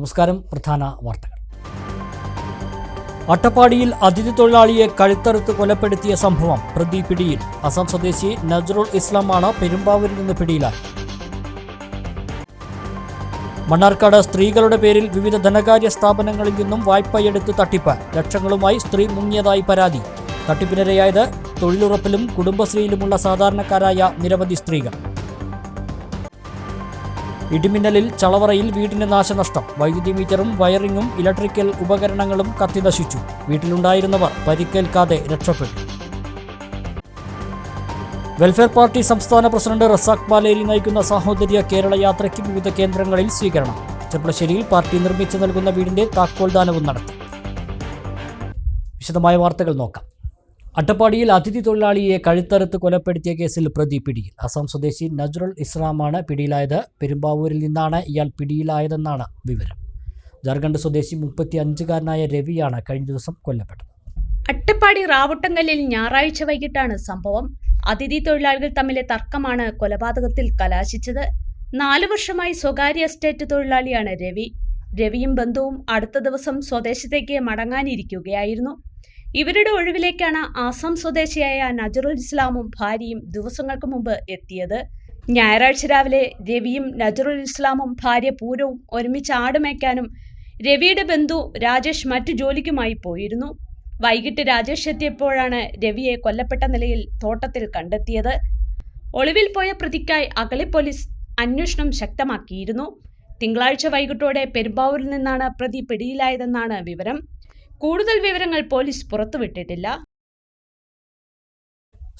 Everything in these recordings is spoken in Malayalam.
നമസ്കാരം പ്രധാന വാർത്തകൾ. അട്ടപ്പാടിയിൽ അതിഥി തൊഴിലാളിയെ കഴുത്തറുത്ത് കൊലപ്പെടുത്തിയ സംഭവം പ്രതി പിടിയിൽ. അസം സ്വദേശി നജറുൽ ഇസ്ലാമാണ് പെരുമ്പാവൂരിൽ നിന്ന് പിടിയിലായി മണ്ണാർക്കാട് സ്ത്രീകളുടെ പേരിൽ വിവിധ ധനകാര്യ സ്ഥാപനങ്ങളിൽ നിന്നും വായ്പയെടുത്ത് തട്ടിപ്പ്. ലക്ഷങ്ങളുമായി സ്ത്രീ മുങ്ങിയതായി പരാതി. തട്ടിപ്പിനിരയായത് തൊഴിലുറപ്പിലും കുടുംബശ്രീയിലുമുള്ള സാധാരണക്കാരായ നിരവധി സ്ത്രീകൾ. ഇടിമിന്നലിൽ ചളവറയിൽ വീടിന് നാശനഷ്ടം. വൈദ്യുതി മീറ്ററും വയറിങ്ങും ഇലക്ട്രിക്കൽ ഉപകരണങ്ങളും കത്തിനശിച്ചു. വീട്ടിലുണ്ടായിരുന്നവർ പരിക്കേൽക്കാതെ രക്ഷപ്പെട്ടു. വെൽഫെയർ പാർട്ടി സംസ്ഥാന പ്രസിഡന്റ് റസാഖ് പാലേരി നയിക്കുന്ന സാഹോദര്യ കേരള യാത്രയ്ക്ക് വിവിധ കേന്ദ്രങ്ങളിൽ സ്വീകരണം. ചെർപ്പളശ്ശേരിയിൽ പാർട്ടി നിർമ്മിച്ചു നൽകുന്ന വീടിന്റെ താക്കോൽദാനവും നടത്തി. വിശദമായ വാർത്തകൾ നോക്കാം. അട്ടപ്പാടിയിൽ അതിഥി തൊഴിലാളിയെ കഴുത്തറുത്ത് കൊലപ്പെടുത്തിയ കേസിൽ പ്രതി പിടിയിൽ. അസം സ്വദേശി നജ്റുൽ ഇസ്ലാമാണ് പിടിയിലായത്. പെരുമ്പാവൂരിൽ നിന്നാണ് ഇയാൾ പിടിയിലായതെന്നാണ് വിവരം. ജാർഖണ്ഡ് സ്വദേശി മുപ്പത്തി അഞ്ചുകാരനായ രവിയാണ് കഴിഞ്ഞ ദിവസം കൊല്ലപ്പെട്ടത്. അട്ടപ്പാടി റാവുട്ടങ്കലിൽ ഞായറാഴ്ച വൈകിട്ടാണ് സംഭവം. അതിഥി തൊഴിലാളികൾ തമ്മിലെ തർക്കമാണ് കൊലപാതകത്തിൽ കലാശിച്ചത്. നാലു വർഷമായി സ്വകാര്യ എസ്റ്റേറ്റ് തൊഴിലാളിയാണ് രവി. രവിയും ബന്ധുവും അടുത്ത ദിവസം സ്വദേശത്തേക്ക് മടങ്ങാനിരിക്കുകയായിരുന്നു. ഇവരുടെ ഒഴിവിലേക്കാണ് ആസാം സ്വദേശിയായ നജറുൽ ഇസ്ലാമും ഭാര്യയും ദിവസങ്ങൾക്ക് മുമ്പ് എത്തിയത്. ഞായറാഴ്ച രാവിലെ രവിയും നജറുൽ ഇസ്ലാമും ഭാര്യ പൂരവും ഒരുമിച്ച് ആടുമേക്കാനും രവിയുടെ ബന്ധു രാജേഷ് മറ്റു ജോലിക്കുമായി പോയിരുന്നു. വൈകിട്ട് രാജേഷ് എത്തിയപ്പോഴാണ് രവിയെ കൊല്ലപ്പെട്ട നിലയിൽ തോട്ടത്തിൽ കണ്ടെത്തിയത്. ഒളിവിൽ പോയ പ്രതിക്കായി അഗളി പോലീസ് അന്വേഷണം ശക്തമാക്കിയിരുന്നു. തിങ്കളാഴ്ച വൈകിട്ടോടെ പെരുമ്പാവൂരിൽ നിന്നാണ് പ്രതി പിടിയിലായതെന്നാണ് വിവരം. കൂടുതൽ വിവരങ്ങൾ പോലീസ് പുറത്തുവിട്ടിട്ടില്ല.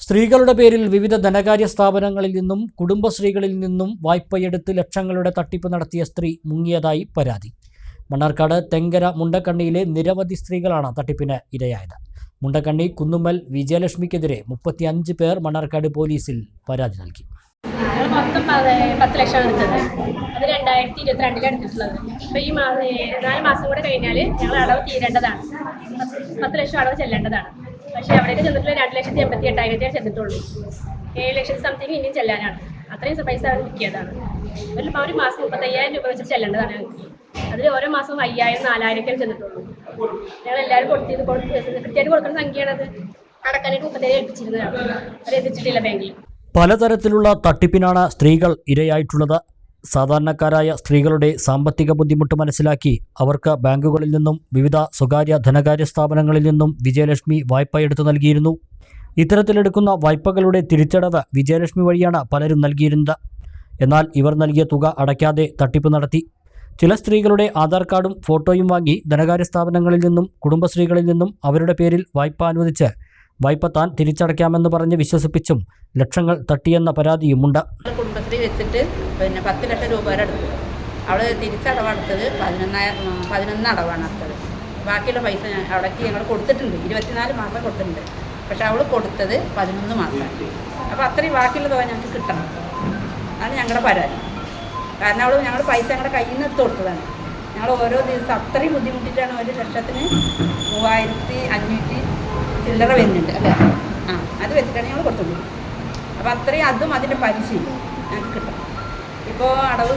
സ്ത്രീകളുടെ പേരിൽ വിവിധ ധനകാര്യ സ്ഥാപനങ്ങളിൽ നിന്നും കുടുംബശ്രീകളിൽ നിന്നും വായ്പയെടുത്ത് ലക്ഷങ്ങളുടെ തട്ടിപ്പ് നടത്തിയ സ്ത്രീ മുങ്ങിയതായി പരാതി. മണ്ണാർക്കാട് തെങ്കര മുണ്ടക്കണ്ണിയിലെ നിരവധി സ്ത്രീകളാണ് തട്ടിപ്പിന് ഇരയായത്. മുണ്ടക്കണ്ണി കുന്നുമ്മൽ വിജയലക്ഷ്മിക്കെതിരെ മുപ്പത്തിയഞ്ച് പേർ മണ്ണാർക്കാട് പോലീസിൽ പരാതി നൽകി. ഞങ്ങൾ മൊത്തം പത്- പത്ത് ലക്ഷം എടുത്തത്. അത് രണ്ടായിരത്തി ഇരുപത്തിരണ്ടിലാണ് എടുത്തിട്ടുള്ളത്. അപ്പോൾ ഈ മാസം നാല് മാസം കൂടെ കഴിഞ്ഞാൽ ഞങ്ങൾ അടവ് തീരേണ്ടതാണ്. പത്ത് ലക്ഷം അടവ് ചെല്ലേണ്ടതാണ്. പക്ഷേ അവിടേക്ക് ചെന്നിട്ടുള്ള രണ്ട് ലക്ഷത്തി എൺപത്തി എട്ടായിരത്തേ ചെന്നിട്ടുള്ളൂ. ഏഴ് ലക്ഷത്തി സംതിങ് ഇനിയും ചെല്ലാനാണ്. അത്രയും പൈസ അവർ മുക്കിയതാണ് ഒരു ഒരു മാസം മുപ്പത്തയ്യായിരം രൂപ വെച്ച് ചെല്ലേണ്ടതാണ് അതിൽ ഓരോ മാസവും അയ്യായിരം നാലായിരമൊക്കെ ചെന്നിട്ടുള്ളൂ. ഞങ്ങൾ എല്ലാവരും കൊടുത്തിത് കൊടുത്ത് കൃത്യമായിട്ട് കൊടുക്കുന്ന സംഖ്യയാണത്. അടക്കാനായിട്ട് മുപ്പത്തേഴ് ഏൽപ്പിച്ചിരുന്നതാണ്. അത് എത്തിച്ചിട്ടില്ല ബാങ്കിൽ പലതരത്തിലുള്ള തട്ടിപ്പിനാണ് സ്ത്രീകൾ ഇരയായിട്ടുള്ളത്. സാധാരണക്കാരായ സ്ത്രീകളുടെ സാമ്പത്തിക ബുദ്ധിമുട്ട് മനസ്സിലാക്കി അവർക്ക് ബാങ്കുകളിൽ നിന്നും വിവിധ സ്വകാര്യ ധനകാര്യ സ്ഥാപനങ്ങളിൽ നിന്നും വിജയലക്ഷ്മി വായ്പ എടുത്തു നൽകിയിരുന്നു. ഇത്തരത്തിലെടുക്കുന്ന വായ്പകളുടെ തിരിച്ചടവ് വിജയലക്ഷ്മി വഴിയാണ് പലരും നൽകിയിരുന്നത്. എന്നാൽ ഇവർ നൽകിയ തുക അടയ്ക്കാതെ തട്ടിപ്പ് നടത്തി. ചില സ്ത്രീകളുടെ ആധാർ കാർഡും ഫോട്ടോയും വാങ്ങി ധനകാര്യ സ്ഥാപനങ്ങളിൽ നിന്നും കുടുംബശ്രീകളിൽ നിന്നും അവരുടെ പേരിൽ വായ്പ അനുവദിച്ച് വായ്പ താൻ തിരിച്ചടയ്ക്കാമെന്ന് പറഞ്ഞ് വിശ്വസിപ്പിച്ചും ലക്ഷങ്ങൾ തട്ടിയെന്ന പരാതിയുമുണ്ട്. കുടുംബശ്രീ വെച്ചിട്ട് പിന്നെ പത്ത് ലക്ഷം രൂപ വരെ എടുത്തു. അവിടെ തിരിച്ചടവെടുത്തത് പതിനൊന്നായിരം പതിനൊന്ന് അടവാണ് അടുത്തത് ബാക്കിയുള്ള പൈസ ഞാൻ അവിടേക്ക് ഞങ്ങൾ കൊടുത്തിട്ടുണ്ട്. ഇരുപത്തിനാല് മാസം കൊടുത്തിട്ടുണ്ട്. പക്ഷെ അവൾ കൊടുത്തത് പതിനൊന്ന് മാസം. അപ്പോൾ അത്രയും ബാക്കിയുള്ള തുക ഞങ്ങൾക്ക് കിട്ടണം. അതാണ് ഞങ്ങളുടെ പരാതി. കാരണം അവൾ ഞങ്ങൾ പൈസ ഞങ്ങളുടെ കയ്യിൽ നിന്ന് എടുത്ത് കൊടുത്തതാണ്. ഞങ്ങൾ ഓരോ ദിവസം അത്രയും ബുദ്ധിമുട്ടിട്ടാണ് ഒരു ലക്ഷത്തിന് മൂവായിരത്തി അഞ്ഞൂറ്റി ചില്ലറ വരുന്നുണ്ട് അല്ലേ? ആ അത് വെച്ചിട്ടാണ് ഞങ്ങൾ കൊടുത്തുള്ളൂ അപ്പോൾ അത്രയും അതും അതിന്റെ പലിശയും ഞങ്ങൾക്ക് കിട്ടും. ഇപ്പോൾ അടവ്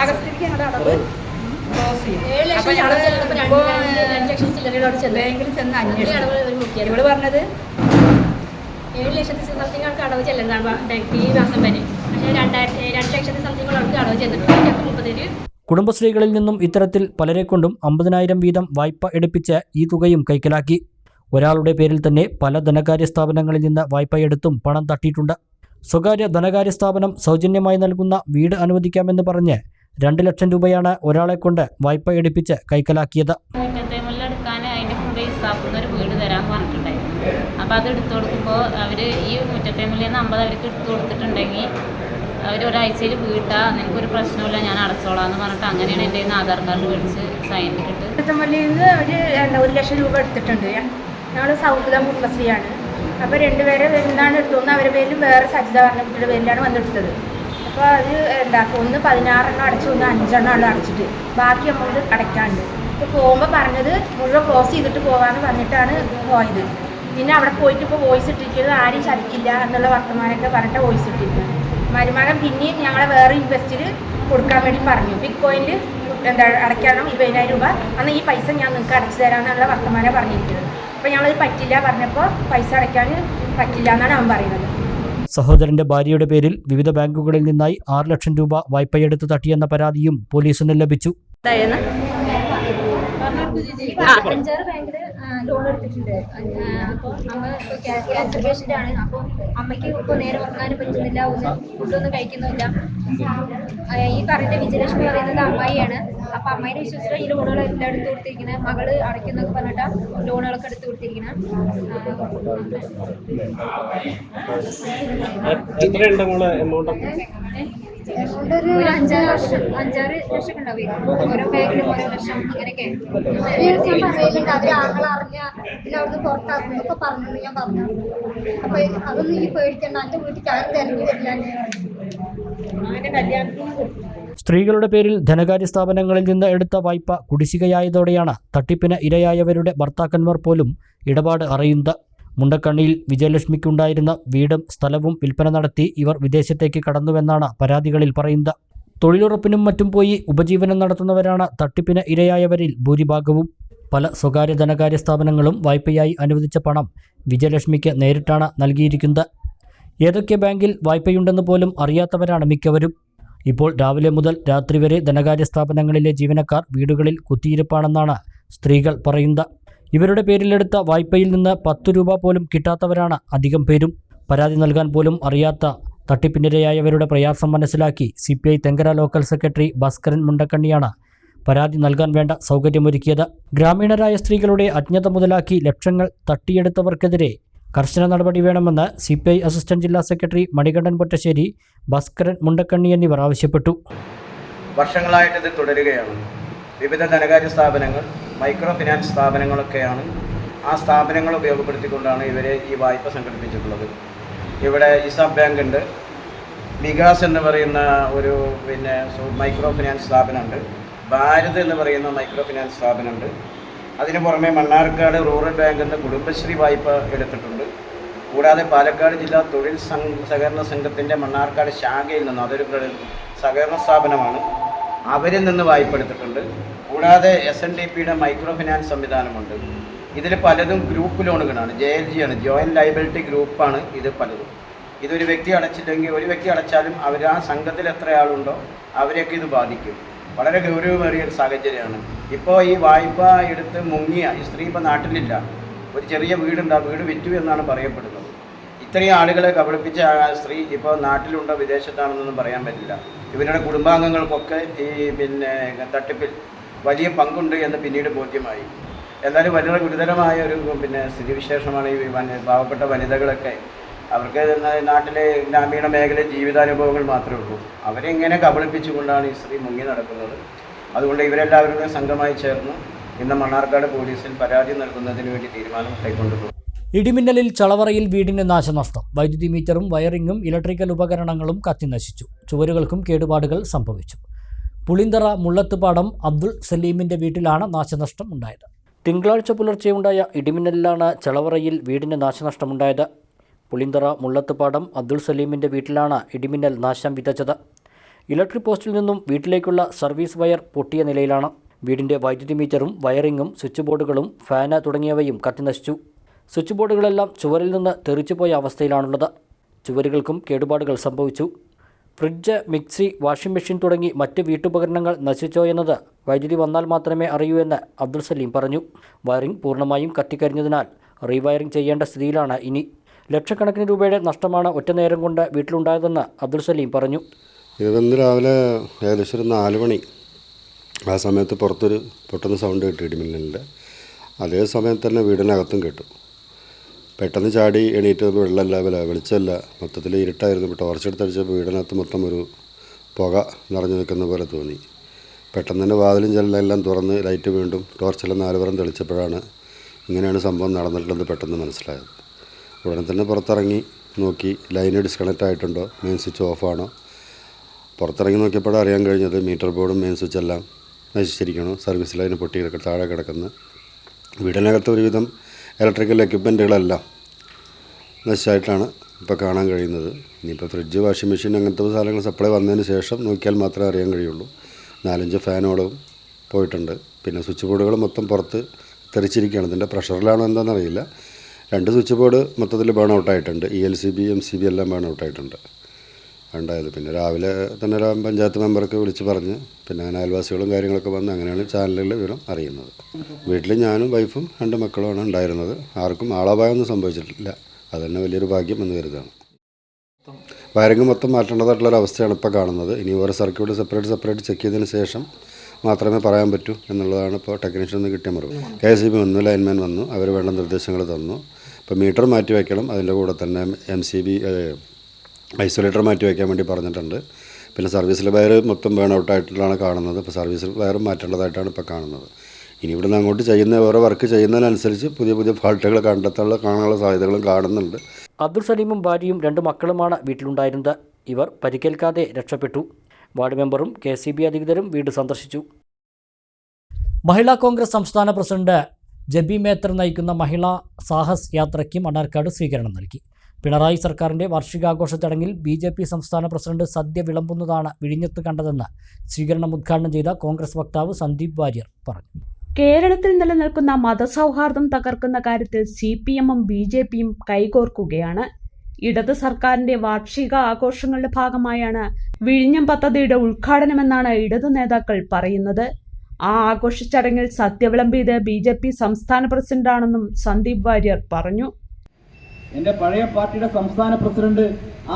ആഗസ്റ്റിലേക്ക് ഞങ്ങളുടെ ക്ലോസ് ചെയ്യും. അപ്പോൾ ഞങ്ങൾ ബാങ്കിൽ ചെന്ന് ഇവൾ പറഞ്ഞത്? ഏഴ് ലക്ഷത്തി സംതിങ് അവർക്ക് അടവ് ചെല്ലുന്നതാണ്. ഈ മാസം വരെ. പക്ഷേ രണ്ടായിരത്തി രണ്ട് ലക്ഷത്തി സംതിങ് അവർക്ക് അടവ് ചെന്നിട്ടുണ്ട്. ഞങ്ങൾക്ക് മുപ്പത്തേഴ് കുടുംബശ്രീകളിൽ നിന്നും ഇത്തരത്തിൽ പലരെ കൊണ്ടും അമ്പതിനായിരം വീതം വായ്പ എടുപ്പിച്ച് ഈ തുകയും കൈക്കലാക്കി. ഒരാളുടെ പേരിൽ തന്നെ പല ധനകാര്യ സ്ഥാപനങ്ങളിൽ നിന്ന് വായ്പ എടുത്തും പണം തട്ടിയിട്ടുണ്ട്. സ്വകാര്യ ധനകാര്യ സ്ഥാപനം സൗജന്യമായി നൽകുന്ന വീട് അനുവദിക്കാമെന്ന് പറഞ്ഞ് രണ്ട് ലക്ഷം രൂപയാണ് ഒരാളെ കൊണ്ട് വായ്പ എടുപ്പിച്ച് കൈക്കലാക്കിയത്. അപ്പോൾ അത് എടുത്തു കൊടുക്കുമ്പോൾ അവർ ഈ മുറ്റത്തെ മുല്ലേന്ന് അമ്പത് അവർക്ക് എടുത്തു കൊടുത്തിട്ടുണ്ടെങ്കിൽ അവർ ഒരാഴ്ചയിൽ വീട്ടാ നിനക്കൊരു പ്രശ്നമില്ല ഞാൻ അടച്ചോളാം എന്ന് പറഞ്ഞിട്ട് അങ്ങനെയാണ് എന്റെ കയ്യിൽ നിന്ന് ആധാർ കാർഡ് മേടിച്ച് സൈൻ ഇട്ടിട്ട്. നിന്ന് ഒരു ലക്ഷം രൂപ എടുത്തിട്ടുണ്ട്. ഞങ്ങൾ സൗഹൃദ കുടുംബശ്രീയാണ്. അപ്പോൾ രണ്ടുപേരെ എന്താണ് എടുത്തോന്ന് അവരുടെ പേരിൽ വേറെ സജിത പറഞ്ഞ കുട്ടിയുടെ പേരിലാണ് വന്നെടുത്തത്. അപ്പോൾ അത് എന്താ ഒന്ന് പതിനാറെണ്ണം അടച്ചു ഒന്ന് അഞ്ചെണ്ണം ആണ് അടച്ചിട്ട്. ബാക്കി എമൗണ്ട് അടയ്ക്കാണ്ട്. ഇപ്പോൾ പോകുമ്പോൾ പറഞ്ഞത് മുഴുവൻ ക്ലോസ് ചെയ്തിട്ട് പോകാമെന്ന് പറഞ്ഞിട്ടാണ് പോയത്. പിന്നെ അവിടെ പോയിട്ട് ഇപ്പോൾ വോയിസ് ഇട്ടിരിക്കുന്നത് ആരും ചതിക്കില്ല എന്നുള്ള വർത്തമാനമൊക്കെ പറഞ്ഞിട്ട് വോയിസ് ഇട്ടിരിക്കുന്നത്. മരുമകൻ പിന്നെയും ഞങ്ങളെ വേറെ ഇൻവെസ്റ്റിൽ കൊടുക്കാൻ വേണ്ടി പറഞ്ഞു. ബിറ്റ് കോയിനിൽ എന്താ അടയ്ക്കണം ഇരുപതിനായിരം രൂപ. അന്ന് ഈ പൈസ ഞാൻ നിങ്ങൾക്ക് അടച്ചു തരാമെന്നുള്ള വർത്തമാനം പറഞ്ഞിരിക്കുന്നത്. അപ്പോൾ ഞങ്ങളത് പറ്റില്ല പറഞ്ഞപ്പോൾ പൈസ അടയ്ക്കാൻ പറ്റില്ല എന്നാണ് അവൻ പറയുന്നത്. സഹോദരന്റെ ഭാര്യയുടെ പേരിൽ വിവിധ ബാങ്കുകളിൽ നിന്നായി ആറ് ലക്ഷം രൂപ വായ്പയെടുത്ത് തട്ടിയെന്ന പരാതിയും പോലീസിന് ലഭിച്ചു. അഞ്ചാറ് ബാങ്കിൽ ലോൺ എടുത്തിട്ടുണ്ട്. അപ്പോൾ അമ്മ ക്യാൻസർ പേഷ്യന്റ് ആണ് അപ്പോൾ അമ്മയ്ക്ക് ഇപ്പോൾ നേരെ ഉറങ്ങാനും പറ്റുന്നില്ല ഒന്ന് ഫുഡൊന്നും കഴിക്കുന്നില്ല ഈ പറഞ്ഞ വിജയലക്ഷ്മി പറയുന്നത് അമ്മായിയാണ്. അപ്പോൾ അമ്മായിനെ വിശ്വസിച്ചാൽ ഈ ലോണുകൾ എല്ലാം എടുത്തു കൊടുത്തിരിക്കുന്നത് മകൾ അടയ്ക്കുന്നൊക്കെ പറഞ്ഞിട്ടാ ലോണുകളൊക്കെ എടുത്തു കൊടുത്തിരിക്കുന്നത് എമൗണ്ട് ഒരു അഞ്ചാറ് വർഷം അഞ്ചാറ് ലക്ഷം ഉണ്ടാവും ഓരോ ബാങ്കിലും ഓരോ ലക്ഷം അങ്ങനെയൊക്കെ ഞാൻ പറയുന്നുണ്ട് അവർ ആങ്ങളെ അറിഞ്ഞ പിന്നെ അവിടുന്ന് പുറത്താക്കും എന്നൊക്കെ പറഞ്ഞു ഞാൻ പറഞ്ഞു. അപ്പൊ അതൊന്നും ഈ പേടിക്കണ്ട. എന്റെ വീട്ടിൽ ആരും തിരഞ്ഞു വരില്ല. സ്ത്രീകളുടെ പേരിൽ ധനകാര്യ സ്ഥാപനങ്ങളിൽ നിന്ന് എടുത്ത വായ്പ കുടിശ്ശികയായതോടെയാണ് തട്ടിപ്പിന് ഇരയായവരുടെ ഭർത്താക്കന്മാർ പോലും ഇടപാട് അറിയുന്നത്. മുണ്ടക്കണ്ണിയിൽ വിജയലക്ഷ്മിക്കുണ്ടായിരുന്ന വീടും സ്ഥലവും വിൽപ്പന നടത്തി ഇവർ വിദേശത്തേക്ക് കടന്നുവെന്നാണ് പരാതികളിൽ പറയുന്നത്. തൊഴിലുറപ്പിനും മറ്റും പോയി ഉപജീവനം നടത്തുന്നവരാണ് തട്ടിപ്പിന് ഇരയായവരിൽ ഭൂരിഭാഗവും. പല സ്വകാര്യ ധനകാര്യ സ്ഥാപനങ്ങളും വായ്പയായി അനുവദിച്ച പണം വിജയലക്ഷ്മിക്ക് നേരിട്ടാണ് നൽകിയിരിക്കുന്നത്. ഏതൊക്കെ ബാങ്കിൽ വായ്പയുണ്ടെന്ന് പോലും അറിയാത്തവരാണ് മിക്കവരും. ഇപ്പോൾ രാവിലെ മുതൽ രാത്രി വരെ ധനകാര്യ സ്ഥാപനങ്ങളിലെ ജീവനക്കാർ വീടുകളിൽ കുത്തിയിരിപ്പാണെന്നാണ് സ്ത്രീകൾ പറയുന്നത്. ഇവരുടെ പേരിലെടുത്ത വായ്പയിൽ നിന്ന് പത്തു രൂപ പോലും കിട്ടാത്തവരാണ് അധികം പേരും. പരാതി നൽകാൻ പോലും അറിയാത്ത തട്ടിപ്പിനിരയായവരുടെ പ്രയാസം മനസ്സിലാക്കി C P I Thenkara local secretary Bhaskaran മുണ്ടക്കണ്ണിയാണ് പരാതി നൽകാൻ വേണ്ട സൗകര്യമൊരുക്കിയത്. ഗ്രാമീണരായ സ്ത്രീകളുടെ അജ്ഞത മുതലാക്കി ലക്ഷങ്ങൾ തട്ടിയെടുത്തവർക്കെതിരെ കർശന നടപടി വേണമെന്ന് സി പി ഐ അസിസ്റ്റന്റ് ജില്ലാ സെക്രട്ടറി മണികണ്ഠൻ പൊറ്റശ്ശേരി ഭാസ്കരൻ മുണ്ടക്കണ്ണി എന്നിവർ ആവശ്യപ്പെട്ടു. വർഷങ്ങളായിട്ട് ഇത് തുടരുകയാണ്. വിവിധ ധനകാര്യ സ്ഥാപനങ്ങൾ മൈക്രോ ഫിനാൻസ് സ്ഥാപനങ്ങളൊക്കെയാണ്. ആ സ്ഥാപനങ്ങൾ ഉപയോഗപ്പെടുത്തിക്കൊണ്ടാണ് ഇവരെ ഈ വായ്പ സംഘടിപ്പിച്ചിട്ടുള്ളത്. ഇവിടെ ഇസാബ് ബാങ്ക് ഉണ്ട്. വികാസ് എന്ന് പറയുന്ന ഒരു പിന്നെ മൈക്രോ ഫിനാൻസ് സ്ഥാപനമുണ്ട്. ഭാരത് എന്ന് പറയുന്ന മൈക്രോ ഫിനാൻസ് സ്ഥാപനമുണ്ട്. അതിന് പുറമെ മണ്ണാർക്കാട് റൂറൽ ബാങ്കിൽ നിന്ന് കുടുംബശ്രീ വായ്പ എടുത്തിട്ടുണ്ട്. കൂടാതെ പാലക്കാട് ജില്ലാ തൊഴിൽ സഹകരണ സംഘത്തിന്റെ മണ്ണാർക്കാട് ശാഖയിൽ നിന്ന് അതൊരു സഹകരണ സ്ഥാപനമാണ്. അവരിൽ നിന്ന് വായ്പ എടുത്തിട്ടുണ്ട് കൂടാതെ എസ് എൻ ഡി പിയുടെ മൈക്രോ ഫിനാൻസ് സംവിധാനമുണ്ട്. ഇതിൽ പലതും ഗ്രൂപ്പ് ലോണുകളാണ് ജെ എൽ ജി ആണ്. ജോയിന്റ് ലൈബിലിറ്റി ഗ്രൂപ്പാണ് ഇത് പലതും. ഇതൊരു വ്യക്തി അടച്ചില്ലെങ്കിൽ ഒരു വ്യക്തി അടച്ചാലും അവർ ആ സംഘത്തിൽ എത്ര ആളുണ്ടോ അവരെയൊക്കെ ഇത് ബാധിക്കും. വളരെ ഗൗരവമേറിയ ഒരു സാഹചര്യമാണ്. ഇപ്പോൾ ഈ വായ്പ എടുത്ത് മുങ്ങിയ ഈ സ്ത്രീ ഇപ്പോൾ നാട്ടിലില്ല. ഒരു ചെറിയ വീടുണ്ട്. ആ വീട് വിറ്റു എന്നാണ് പറയപ്പെടുന്നത്. ഇത്രയും ആളുകളെ കബളിപ്പിച്ച ആ സ്ത്രീ ഇപ്പോൾ നാട്ടിലുണ്ടോ വിദേശത്താണെന്നൊന്നും പറയാൻ പറ്റില്ല. ഇവരുടെ കുടുംബാംഗങ്ങൾക്കൊക്കെ ഈ പിന്നെ തട്ടിപ്പിൽ വലിയ പങ്കുണ്ട് എന്ന് പിന്നീട് ബോധ്യമായി. എന്നാലും വളരെ ഗുരുതരമായ ഒരു പിന്നെ സ്ഥിതിവിശേഷമാണ് ഈ പാവപ്പെട്ട വനിതകളൊക്കെ. അവർക്ക് നാട്ടിലെ ഗ്രാമീണ മേഖലയിൽ ജീവിതാനുഭവങ്ങൾ മാത്രമേ ഉള്ളൂ. അവരെ ഇങ്ങനെ കബളിപ്പിച്ചുകൊണ്ടാണ് ഈ സ്ത്രീ മുങ്ങി നടക്കുന്നത്. അതുകൊണ്ട് ഇവരെല്ലാവരും സംഘമായി ചേർന്ന് ഇന്ന് മണ്ണാർക്കാട് പോലീസിൽ പരാതി നൽകുന്നതിന് വേണ്ടി തീരുമാനം കൈക്കൊണ്ടിട്ടുണ്ട് ഇടിമിന്നലിൽ ചളവറയിൽ വീടിന് നാശനഷ്ടം. വൈദ്യുതി മീറ്ററും വയറിങ്ങും ഇലക്ട്രിക്കൽ ഉപകരണങ്ങളും കത്തിനശിച്ചു ചുവരുകൾക്കും കേടുപാടുകൾ സംഭവിച്ചു. പുളിന്തറ മുള്ളത്തുപാടം അബ്ദുൾ സലീമിന്റെ വീട്ടിലാണ് നാശനഷ്ടം ഉണ്ടായത്. തിങ്കളാഴ്ച പുലർച്ചെ ഉണ്ടായ ഇടിമിന്നലിലാണ് ചളവറയിൽ വീടിന് നാശനഷ്ടമുണ്ടായത്. പുളിന്തറ മുള്ളത്തുപാടം അബ്ദുൾ സലീമിന്റെ വീട്ടിലാണ് ഇടിമിന്നൽ നാശം വിതച്ചത്. ഇലക്ട്രിക് പോസ്റ്റിൽ നിന്നും വീട്ടിലേക്കുള്ള സർവീസ് വയർ പൊട്ടിയ നിലയിലാണ്. വീടിന്റെ വൈദ്യുതി മീറ്ററും വയറിങ്ങും സ്വിച്ച് ബോർഡുകളും ഫാന് തുടങ്ങിയവയും കത്തിനശിച്ചു സ്വിച്ച് ബോർഡുകളെല്ലാം ചുവരിൽ നിന്ന് തെറിച്ചുപോയ അവസ്ഥയിലാണുള്ളത്. ചുവരുകൾക്കും കേടുപാടുകൾ സംഭവിച്ചു. ഫ്രിഡ്ജ് മിക്സി വാഷിംഗ് മെഷീൻ തുടങ്ങി മറ്റ് വീട്ടുപകരണങ്ങൾ നശിച്ചോ എന്നത് വൈദ്യുതി വന്നാൽ മാത്രമേ അറിയൂ എന്ന് അബ്ദുൾ സലീം പറഞ്ഞു. വയറിംഗ് പൂർണമായും കത്തിക്കരിഞ്ഞതിനാൽ റീവയറിംഗ് ചെയ്യേണ്ട സ്ഥിതിയിലാണ് ഇനി. ലക്ഷക്കണക്കിന് രൂപയുടെ നഷ്ടമാണ് ഒറ്റ നേരം കൊണ്ട് വീട്ടിലുണ്ടായതെന്ന് അബ്ദുൾ സലീം പറഞ്ഞു. ഇന്ന് രാവിലെ ഏകദേശം ഒരു നാല് മണി. ആ സമയത്ത് പുറത്തൊരു പൊട്ടുന്ന സൗണ്ട് കേട്ടു ഇടിമിന്നലിന്റെ അതേ സമയത്ത് തന്നെ വീടിനകത്തും കേട്ടു. പെട്ടെന്ന് ചാടി എണീറ്റ് വന്ന് വെള്ളമല്ല വില വെളിച്ചമല്ല. മൊത്തത്തിൽ ഇരുട്ടായിരുന്നു. ടോർച്ച് എടുത്തടിച്ചപ്പോൾ വീടിനകത്ത് മൊത്തം ഒരു പുക നിറഞ്ഞു നിൽക്കുന്ന പോലെ തോന്നി. പെട്ടെന്ന് തന്നെ വാതിലും ജനലെല്ലാം തുറന്ന് ലൈറ്റ് വീണ്ടും ടോർച്ചെല്ലാം നാലുപുറം തെളിച്ചപ്പോഴാണ് ഇങ്ങനെയാണ് സംഭവം നടന്നിട്ടുള്ളത് പെട്ടെന്ന് മനസ്സിലായത്. ഉടനെ തന്നെ പുറത്തിറങ്ങി നോക്കി ലൈന് ഡിസ്കണക്റ്റ് ആയിട്ടുണ്ടോ? മെയിൻ സ്വിച്ച് ഓഫാണോ പുറത്തിറങ്ങി നോക്കിയപ്പോഴും അറിയാൻ കഴിഞ്ഞത് മീറ്റർ ബോർഡും മെയിൻ സ്വിച്ച് എല്ലാം നശിച്ചിരിക്കണം. സർവീസ് ലൈന് പൊട്ടി താഴെ കിടക്കുന്ന. വീടിനകത്ത് ഒരുവിധം ഇലക്ട്രിക്കൽ എക്യുപ്മെന്റുകളെല്ലാം നശിച്ചായിട്ടാണ് ഇപ്പോൾ കാണാൻ കഴിയുന്നത്. ഇനിയിപ്പോൾ ഫ്രിഡ്ജ് വാഷിംഗ് മെഷീൻ അങ്ങനത്തെ സാധനങ്ങൾ സപ്ലൈ വന്നതിന് ശേഷം നോക്കിയാൽ മാത്രമേ അറിയാൻ കഴിയുള്ളൂ. നാലഞ്ച് ഫാനുകളും പോയിട്ടുണ്ട്. പിന്നെ സ്വിച്ച് ബോർഡുകൾ മൊത്തം പുറത്ത് തെറിച്ചിരിക്കുകയാണ്. ഇതിന്റെ പ്രഷറിലാണോ എന്താണെന്നറിയില്ല രണ്ട് സ്വിച്ച് ബോർഡ് മൊത്തത്തിൽ burn ഔട്ടായിട്ടുണ്ട് E L C B M C B എല്ലാം ബേൺ ഔട്ടായിട്ടുണ്ട് ഉണ്ടായത്. പിന്നെ രാവിലെ തന്നെ ഒരു പഞ്ചായത്ത് മെമ്പർക്ക് വിളിച്ച് പറഞ്ഞ് പിന്നെ അങ്ങനെ അയൽവാസികളും കാര്യങ്ങളൊക്കെ വന്ന് അങ്ങനെയാണ് ചാനലുകളിൽ വിവരം അറിയുന്നത്. വീട്ടിൽ ഞാനും വൈഫും രണ്ട് മക്കളുമാണ് ഉണ്ടായിരുന്നത്. ആർക്കും ആളപായമൊന്നും സംഭവിച്ചിട്ടില്ല. അത് തന്നെ വലിയൊരു ഭാഗ്യം എന്ന് കരുതാണ് വയറിങ് മൊത്തം മാറ്റേണ്ടതായിട്ടുള്ള ഒരു അവസ്ഥയാണ് ഇപ്പോൾ കാണുന്നത്. ഇനി ഓരോ സർക്യൂട്ട് സെപ്പറേറ്റ് സെപ്പറേറ്റ് ചെക്ക് ചെയ്തതിന് ശേഷം മാത്രമേ പറയാൻ പറ്റൂ എന്നുള്ളതാണ് ഇപ്പോൾ ടെക്നീഷ്യൻ നിന്ന് കിട്ടിയ മറുപടി. കെ എസ് ബി വന്നു ലൈൻമാൻ വന്നു അവർ വേണ്ട നിർദ്ദേശങ്ങൾ തന്നു. ഇപ്പോൾ മീറ്റർ മാറ്റി വയ്ക്കണം അതിന്റെ കൂടെ തന്നെ എം സി ബി ഐസൊലേറ്റർ മാറ്റി വയ്ക്കാൻ വേണ്ടി പറഞ്ഞിട്ടുണ്ട്. പിന്നെ സർവീസിലെ വയർ മൊത്തം ബേൺ ഔട്ടായിട്ടുള്ളതാണ് കാണുന്നത്. ഇപ്പോൾ സർവീസിൽ വയറും മാറ്റേണ്ടതായിട്ടാണ് ഇപ്പോൾ കാണുന്നത്. ഇനി ഇവിടുന്ന് അങ്ങോട്ട് ചെയ്യുന്ന ഓരോ വർക്ക് ചെയ്യുന്നതിനനുസരിച്ച് പുതിയ പുതിയ ഫാൾട്ടുകൾ കണ്ടെത്താനുള്ള കാണാനുള്ള സാധ്യതകളും കാണുന്നുണ്ട്. അബ്ദുൾ സലീമും ഭാര്യയും രണ്ട് മക്കളുമാണ് വീട്ടിലുണ്ടായിരുന്നത്. ഇവർ പരിക്കേൽക്കാതെ രക്ഷപ്പെട്ടു. വാർഡ് മെമ്പറും കെ സി ബി അധികൃതരും വീട് സന്ദർശിച്ചു. മഹിളാ കോൺഗ്രസ് സംസ്ഥാന പ്രസിഡന്റ് ജബി മേത്തർ നയിക്കുന്ന മഹിളാ സാഹസ് യാത്രയ്ക്ക് മണ്ണാർക്കാട് സ്വീകരണം നൽകി. പിണറായി സർക്കാരിന്റെ വാർഷികാഘോഷ ചടങ്ങിൽ ബി ജെ പി സംസ്ഥാന പ്രസിഡന്റ് സദ്യ വിളമ്പുന്നതാണ് വിഴിഞ്ഞത്ത് കണ്ടതെന്ന് സ്വീകരണം ഉദ്ഘാടനം ചെയ്ത കോൺഗ്രസ് വക്താവ് സന്ദീപ് വാര്യർ പറഞ്ഞു. കേരളത്തിൽ നിലനിൽക്കുന്ന മതസൗഹാർദ്ദം തകർക്കുന്ന കാര്യത്തിൽ സി പി എമ്മും ബി ജെ പിയും കൈകോർക്കുകയാണ്. ഇടത് സർക്കാരിന്റെ വാർഷിക ആഘോഷങ്ങളുടെ ഭാഗമായാണ് വിഴിഞ്ഞം പദ്ധതിയുടെ ഉദ്ഘാടനമെന്നാണ് ഇടതു നേതാക്കൾ പറയുന്നത്. ആ ആഘോഷ ചടങ്ങിൽ സത്യവിളമ്പിയത് ബി ജെ പി സംസ്ഥാന പ്രസിഡന്റാണെന്നും സന്ദീപ് വാര്യർ പറഞ്ഞു. എന്റെ പഴയ പാർട്ടിയുടെ സംസ്ഥാന പ്രസിഡന്റ് ആ